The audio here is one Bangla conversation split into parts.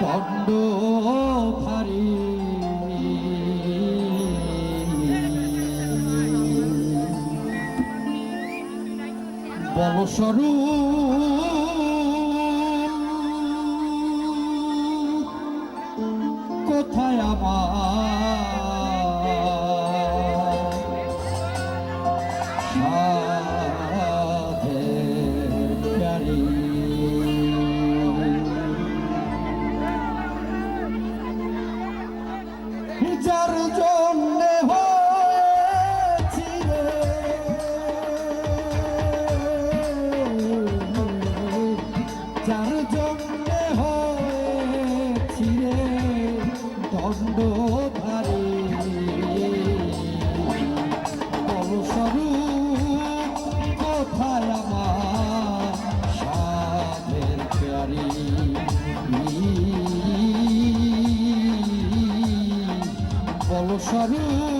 দণ্ড ভারী। বলস্বরূপ বলস্বরূপ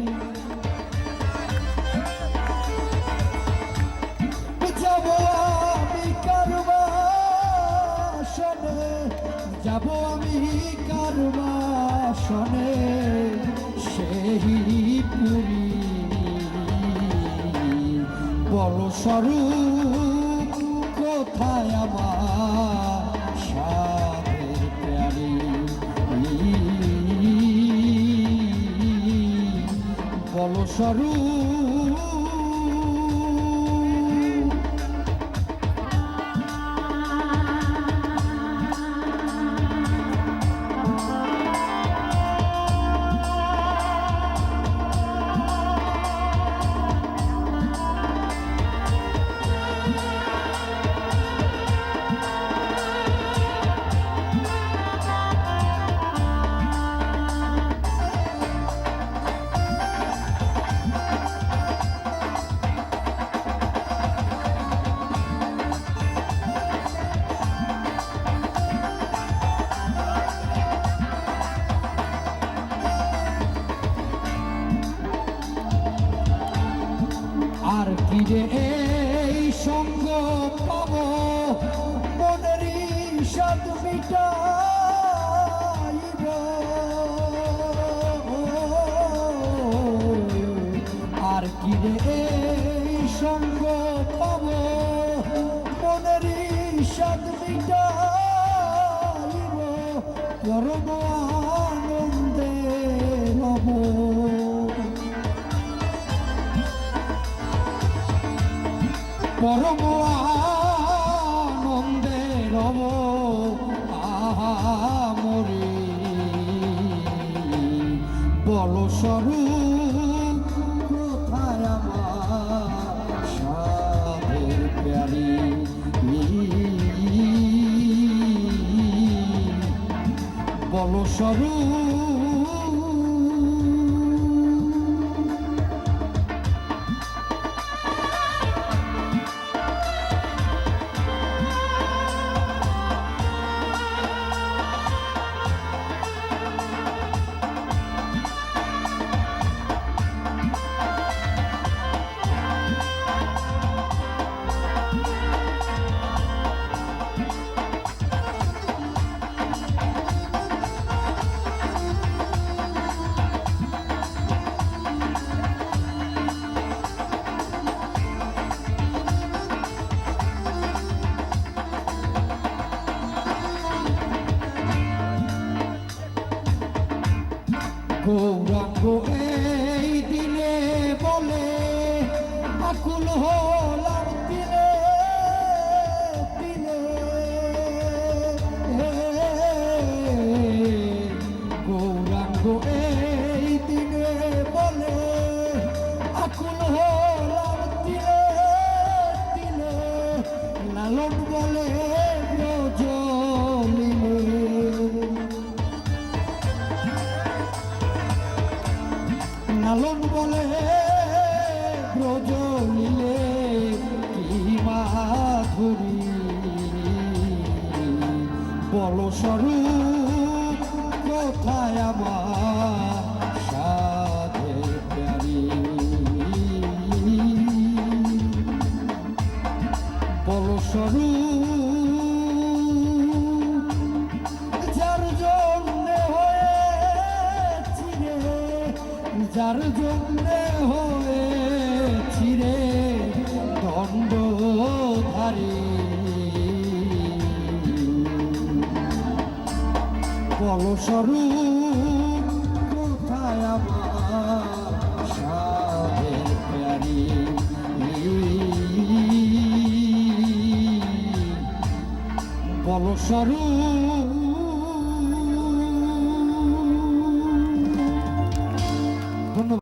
যাব আমি কারবাসনে সেই পুরী। বল স্বরূপ কোথায় আমার সাধের প্যারি বল স্বরূপ রে এই সঙ্গ পাব, মনের সাদ মিটাইব আর কি রে এই সঙ্গ পাব, মনের সাদ মিটাইব পরম আনন্দে রব আহামরি বল স্বরূপ কোথায় আমার সাধের প্যারি বল স্বরূপ গৌরাঙ্গ এই দিনে বলে আকুল হলাম লালন বলে ব্রজলিলে কি মাধুরী? বল স্বরূপ কোথায় আমার সাধে বল স্বরূপ জন্য হয়েছি রে দণ্ডধারী বলস্বরূপ কোথায় আমার সাধের প্যারি বলস্বরূপ